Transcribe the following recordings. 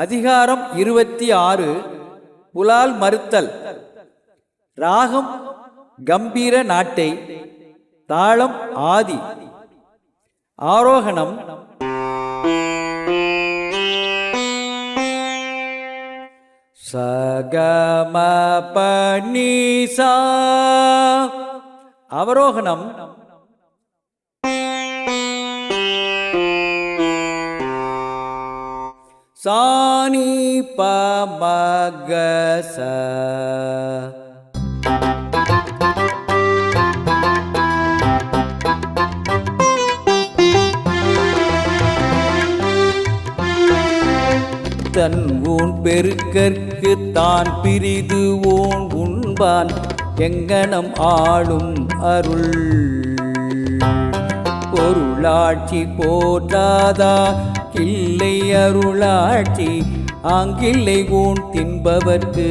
அதிகாரம் இருபத்தி ஆறு புலால் மறுத்தல். ராகம் கம்பீர நாட்டை தாளம் ஆதி. ஆரோகணம் சகம பனிசா அவரோகணம் சாணி பமகச தன் ஊன் பெருக்கற்கு தான் பிரிது ஓன் உண்பான் எங்கனம் ஆளும் அருள். பொருளாட்சி போற்றாதா கிள்ளை அருளாட்சி ஆங்கில்லை ஊன் தின்பவர்க்கு.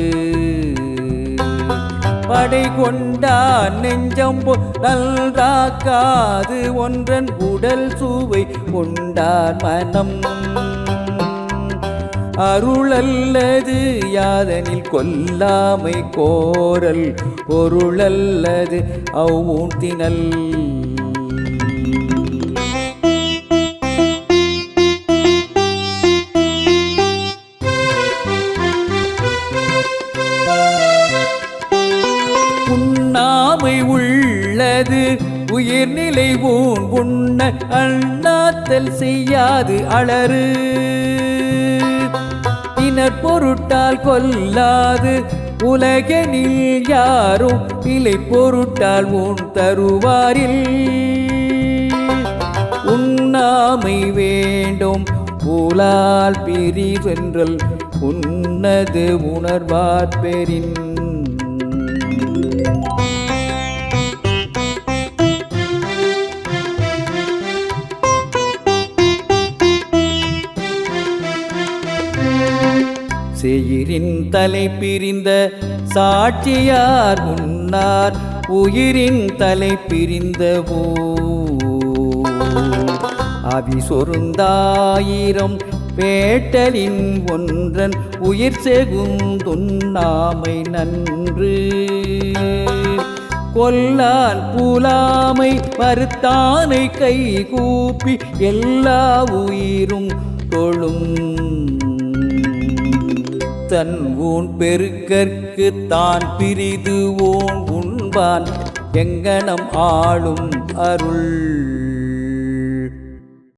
படை கொண்டான் நெஞ்சம் நல்தாக்காது ஒன்றன் உடல் சுவை கொண்டார் மனம். அருளல்லது யாதனில் கொல்லாமை கோரல் பொருளல்லது அவ்வூட்டினல் உண்ணாமை உயிர் நிலை ஊன் உண்ண அண்ணாத்தல் செய்யாது அளறு இனர் பொருட்டால் கொல்லாது. உலகனில் யாரும் இலை பொருட்டால் உன் தருவாரில். உண்ணாமை வேண்டும். புலால் பிரிவென்றல் உன்னது உணர்வார் பெறின் உயிரின் தலை பிரிந்த சாட்சியார் முன்னார். உயிரின் தலை பிரிந்தவோ அவி சொருந்தாயிரம் வேட்டலின் ஒன்றன். உயிர் செகுந்துண்ணாமை நன்று. கொல்லால் புலாமை மறுத்தானை கை கூப்பி எல்லா உயிரும் தொழும் தன் ஊன் பெருக்கற்கு தான் பிரிது ஓன் உண்பான் எங்கனம் ஆளும் அருள்.